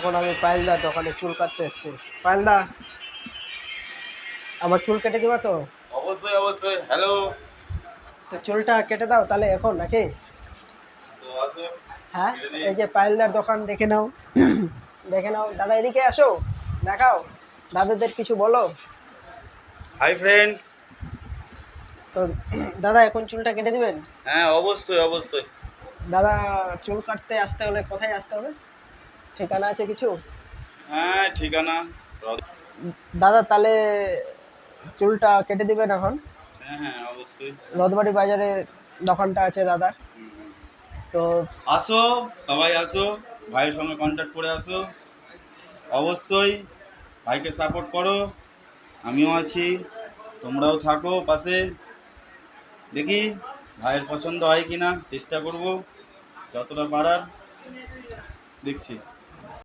এখন আমি পায়েলদার দোকানে চুল কাটতে এসেছি। পায়েলদা আমার চুল কেটে দিবা তো? অবশ্যই অবশ্যই। হ্যালো তো চুলটা কেটে দাও তাহলে এখন নাকি? হ্যাঁ এই যে পায়েলদার দোকান দেখে নাও। দেখে নাও। দাদা এদিকে আসো। দেখাও। দাদাদের কিছু বলো। হাই ফ্রেন্ড তো দাদা এখন চুলটা কেটে দিবেন? হ্যাঁ অবশ্যই অবশ্যই। দাদা চুল কাটতে আসতে হলে কোথায় আসতে হবে? ঠিকানা আছে কিছু? হ্যাঁ ঠিকানা। দাদা তাহলে চুলটা কেটে দিবেন এখন? হ্যাঁ হ্যাঁ অবশ্যই। রথবাড়ি বাজারে দোকানটা আছে দাদার তো আসো সবাই আসো ভাইয়ের সঙ্গে কন্ট্যাক্ট করে আসো। অবশ্যই ভাইকে সাপোর্ট করো। আমিও আছি তোমরাও থাকো পাশে। দেখি ভাইয়ের পছন্দ হয় কি না চেষ্টা করব যতটা পারার। দেখছি।